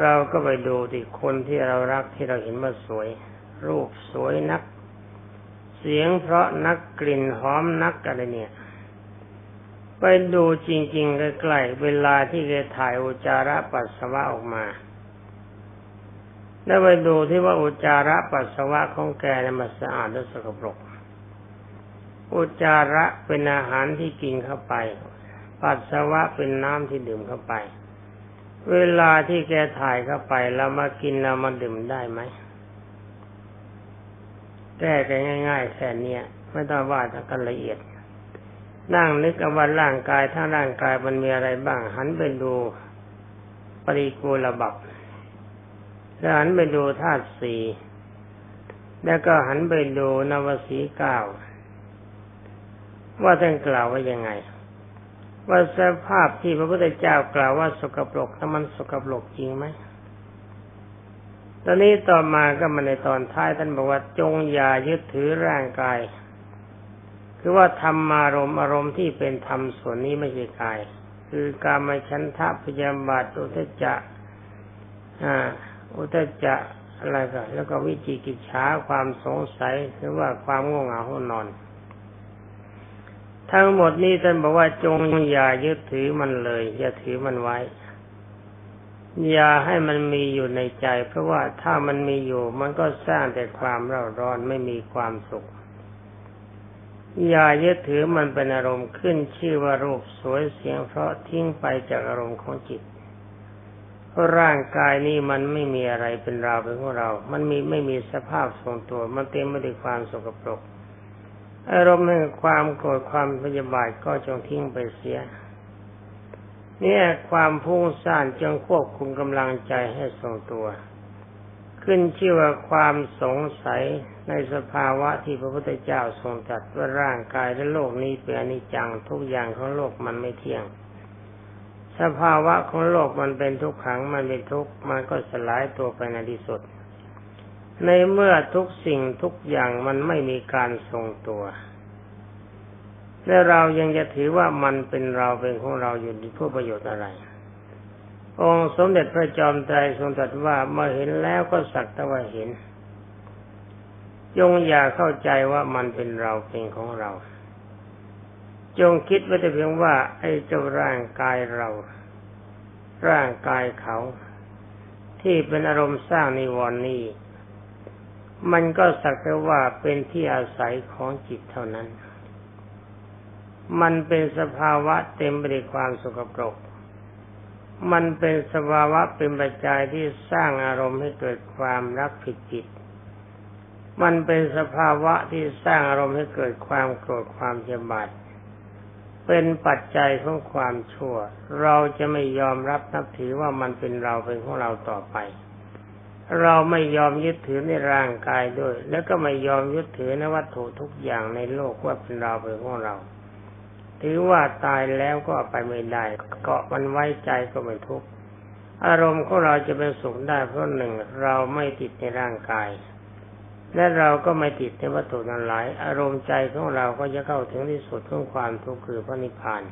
เราก็ไปดูที่คนที่เรารักที่เราเห็นว่าสวย รูปสวยนัก เสียงเพราะนักกลิ่นหอมนักอะไรเนี่ย ไปดูจริง ๆ ใกล้ๆเวลาที่แกถ่ายอุจาระปัสสาวะออกมา แล้วไปดูที่ว่าอุจาระปัสสาวะของแกเนี่ยมันสะอาดหรือสกปรกอุจจาระเป็นอาหารที่กินเข้าไป ปัสสาวะเป็นน้ำที่ดื่มเข้าไป เวลาที่แกถ่ายเข้าไปเรามากินเรามาดื่มได้ไหมแก้กันง่าย ๆแค่นี้ไม่ต้องว่าทั้งกันละเอียด นั่งนึกว่าร่างกายถ้าร่างกายมันมีอะไรบ้าง หันไปดูปริกูลบับแล้วหันไปดูธาตุสี่แล้วก็หันไปดูนวสีเก้าว่าท่านกล่าวว่ายังไง ว่าสภาพที่พระพุทธเจ้ากล่าวว่าสกปรกถ้ามันสกปรกจริงไหมตอนนี้ต่อมาก็มาในตอนท้ายท่านบอกว่าจงอย่ายึดถือร่างกาย คือว่าธรรมารมณ์อารมณ์ที่เป็นธรรมส่วนนี้ไม่ใช่กาย คือการมาชันทะพยาบาทอุทจจะอ่าอุทจจะอะไรก็แล้วก็วิจิกิจฉาความสงสัยหรือว่าความง่วงเหงาห้นอน ทั้งหมดนี้ท่านบอกว่าจงอย่ายึดถือมันเลย อย่าถือมันไว้ อย่าให้มันมีอยู่ในใจ เพราะว่าถ้ามันมีอยู่ มันก็สร้างแต่ความเร่าร้อนไม่มีความสุข อย่ายึดถือมันเป็นอารมณ์ขึ้นชื่อว่ารูปสวยเสียง เพราะทิ้งไปจากอารมณ์ของจิตเพราะร่างกายนี้มันไม่มีอะไรเป็นเราเป็นของเรา มันมีไม่มีสภาพทรงตัว มันเต็มไปด้วยความสกปรก อารมณ์แห่งความโกรธความพยาบาทก็จงทิ้งไปเสีย เนี่ยความพุ่งซ่านจงควบคุมกำลังใจให้ทรงตัว ขึ้นชื่อว่าความสงสัยในสภาวะที่พระพุทธเจ้าทรงตรัสว่าร่างกายและโลกนี้เป็นอนิจจังทุกอย่างของโลกมันไม่เที่ยง สภาวะของโลกมันเป็นทุกขังมันเป็นทุกข์มันก็สลายตัวไปในที่สุด ในเมื่อทุกสิ่งทุกอย่างมันไม่มีการทรงตัว และเรายังจะถือว่ามันเป็นเราเป็นของเราอยู่เพื่อประโยชน์อะไร องค์สมเด็จพระจอมไตรทรงตรัสว่าเมื่อเห็นแล้วก็สักแต่ว่าเห็น จงอย่าเข้าใจว่ามันเป็นเราเป็นของเรา จงคิดไว้แต่เพียงว่า ไอ้เจ้าร่างกายเรา ร่างกายเขา ที่เป็นอารมณ์สร้างนิวรณ์นี้ มันก็สักแต่ว่าเป็นที่อาศัยของจิตเท่านั้น มันเป็นสภาวะเต็มไปด้วยความสกปรก มันเป็นสภาวะเป็นปัจจัยที่สร้างอารมณ์ให้เกิดความรักผิดจิต มันเป็นสภาวะที่สร้างอารมณ์ให้เกิดความโกรธความเจ็บาดเป็นปัจจัยของความชั่ว เราจะไม่ยอมรับนับถือว่ามันเป็นเราเป็นของเราต่อไป เราไม่ยอมยึดถือในร่างกายด้วย แล้วก็ไม่ยอมยึดถือในวัตถุทุกอย่างในโลกว่าเป็นเราเป็นของเรา ถือว่าตายแล้วก็ไปไม่ได้เกาะมันไว้ใจก็ไม่ทุกข์อารมณ์ของเราจะเป็นสุขได้เพราะหนึ่งเราไม่ติดในร่างกาย และเราก็ไม่ติดในวัตถุนั้นหลาย อารมณ์ใจของเราก็จะเข้าถึงที่สุดของความทุกข์คือพระนิพพาน